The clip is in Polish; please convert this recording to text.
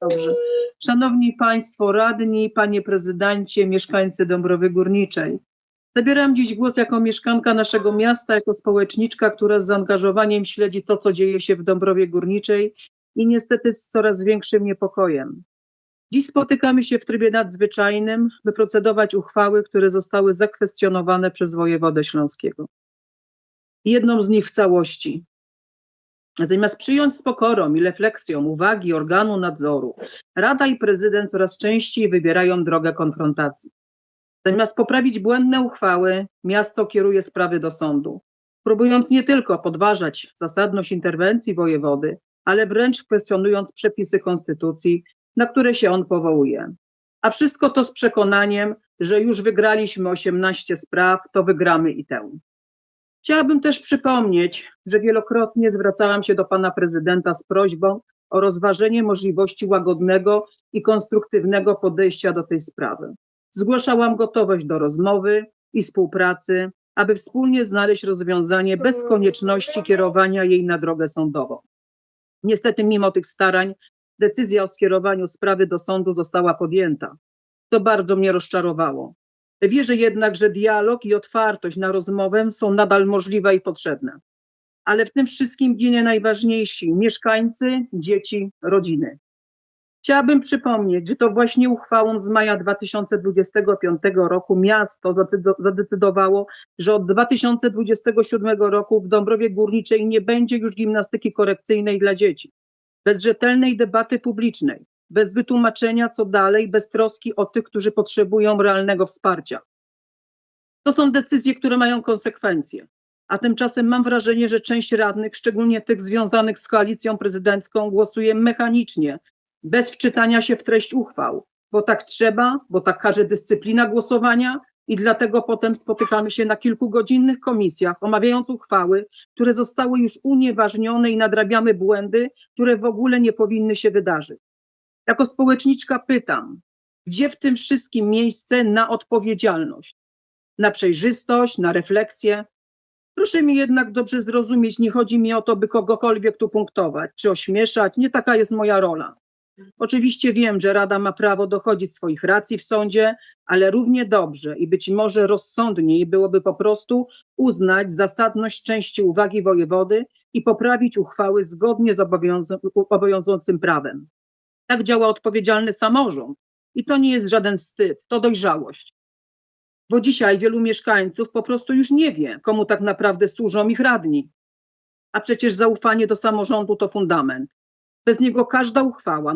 Dobrze. Szanowni Państwo radni, Panie Prezydencie, mieszkańcy Dąbrowy Górniczej. Zabieram dziś głos jako mieszkanka naszego miasta, jako społeczniczka, która z zaangażowaniem śledzi to, co dzieje się w Dąbrowie Górniczej i niestety z coraz większym niepokojem. Dziś spotykamy się w trybie nadzwyczajnym, by procedować uchwały, które zostały zakwestionowane przez wojewodę śląskiego. Jedną z nich w całości. Zamiast przyjąć z pokorą i refleksją uwagi organu nadzoru, Rada i prezydent coraz częściej wybierają drogę konfrontacji. Zamiast poprawić błędne uchwały, miasto kieruje sprawy do sądu, próbując nie tylko podważać zasadność interwencji wojewody, ale wręcz kwestionując przepisy konstytucji, na które się on powołuje. A wszystko to z przekonaniem, że już wygraliśmy 18 spraw, to wygramy i tę. Chciałabym też przypomnieć, że wielokrotnie zwracałam się do pana prezydenta z prośbą o rozważenie możliwości łagodnego i konstruktywnego podejścia do tej sprawy. Zgłaszałam gotowość do rozmowy i współpracy, aby wspólnie znaleźć rozwiązanie bez konieczności kierowania jej na drogę sądową. Niestety, mimo tych starań, decyzja o skierowaniu sprawy do sądu została podjęta. To bardzo mnie rozczarowało. Wierzę jednak, że dialog i otwartość na rozmowę są nadal możliwe i potrzebne. Ale w tym wszystkim ginie najważniejsi mieszkańcy, dzieci, rodziny. Chciałabym przypomnieć, że to właśnie uchwałą z maja 2025 roku miasto zadecydowało, że od 2027 roku w Dąbrowie Górniczej nie będzie już gimnastyki korekcyjnej dla dzieci. Bez rzetelnej debaty publicznej, bez wytłumaczenia, co dalej, bez troski o tych, którzy potrzebują realnego wsparcia. To są decyzje, które mają konsekwencje. A tymczasem mam wrażenie, że część radnych, szczególnie tych związanych z koalicją prezydencką, głosuje mechanicznie, bez wczytania się w treść uchwał, bo tak trzeba, bo tak każe dyscyplina głosowania i dlatego potem spotykamy się na kilkugodzinnych komisjach, omawiając uchwały, które zostały już unieważnione i nadrabiamy błędy, które w ogóle nie powinny się wydarzyć. Jako społeczniczka pytam, gdzie w tym wszystkim miejsce na odpowiedzialność, na przejrzystość, na refleksję? Proszę mi jednak dobrze zrozumieć, nie chodzi mi o to, by kogokolwiek tu punktować czy ośmieszać, nie taka jest moja rola. Oczywiście wiem, że Rada ma prawo dochodzić swoich racji w sądzie, ale równie dobrze i być może rozsądniej byłoby po prostu uznać zasadność części uwagi wojewody i poprawić uchwały zgodnie z obowiązującym prawem. Tak działa odpowiedzialny samorząd. I to nie jest żaden wstyd, to dojrzałość. Bo dzisiaj wielu mieszkańców po prostu już nie wie, komu tak naprawdę służą ich radni. A przecież zaufanie do samorządu to fundament. Bez niego każda uchwała,